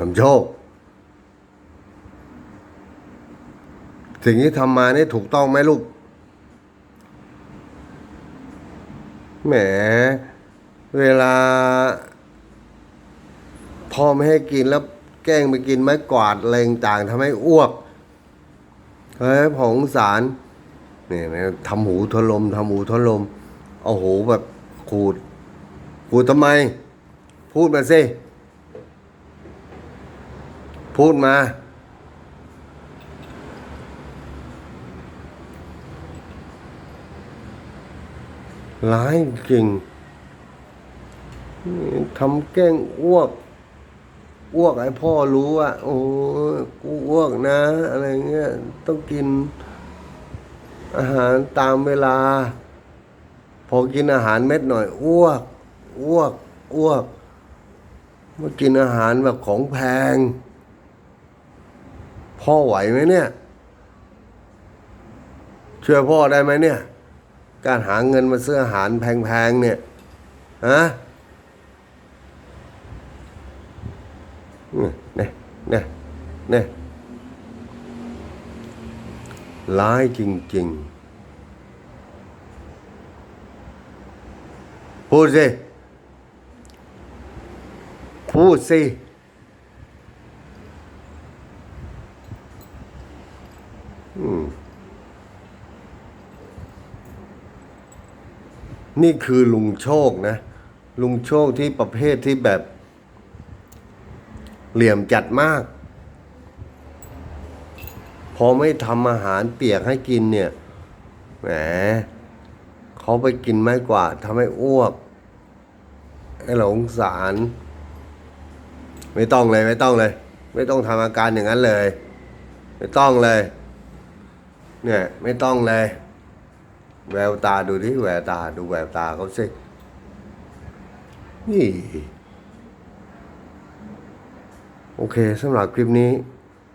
นำโชค สิ่งที่ทำมานี่ถูกต้องไหมลูก แหม เวลา พ่อไม่ให้กินแล้วแกล้งไปกินไม้กวาดอะไรต่างทำให้อ้วกเฮ้ยผงสารเนี่ยทำหูทนลมทำหูทนลม เอาหูแบบขูดขูดทำไม พูดมาสิ พูดมา ร้ายจริงทำแกล้งอ้วก อ้วกให้พ่อรู้ว่า โอ้ยกูอ้วกนะ อะไรเงี้ย ต้องกิน อาหารตามเวลา พอกินอาหารเม็ดหน่อย อ้วก อ้วก อ้วกมากินอาหารแบบของแพง พ่อไหวไหมเนี่ย ช่วยพ่อได้ไหมเนี่ย การหาเงินมาซื้ออาหารแพงๆเนี่ยฮะเนี่ยเนี่ยเนี่ยร้ายจริงๆพูดสิพูดสิ อืม นี่คือลุงโชคนะ ลุงโชคที่ประเภทที่แบบ เหลี่ยมจัดมาก พอไม่ทำอาหารเปียกให้กินเนี่ย แหมเขาไปกินไม้กวาดทำให้อ้วกไอ้หลงสาร ไม่ต้องเลย ไม่ต้องเลย ไม่ต้องทำอาการอย่างนั้นเลย ไม่ต้องเลย เนี่ยไม่ต้องเลย แววตาดูที่แววตาดูแววตาเขาสิ นี่ โอเคสำหรับคลิปนี้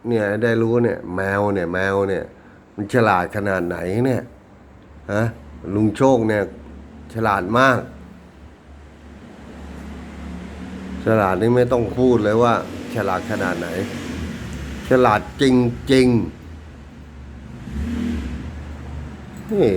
เนี่ยได้รู้เนี่ย แมวเนี่ยแมวเนี่ย มันฉลาดขนาดไหนเนี่ยฮะลุงโชคเนี่ย ฉลาดมาก ฉลาดนี่ไม่ต้องพูดเลยว่า ฉลาดขนาดไหน ฉลาดจริงๆ นี่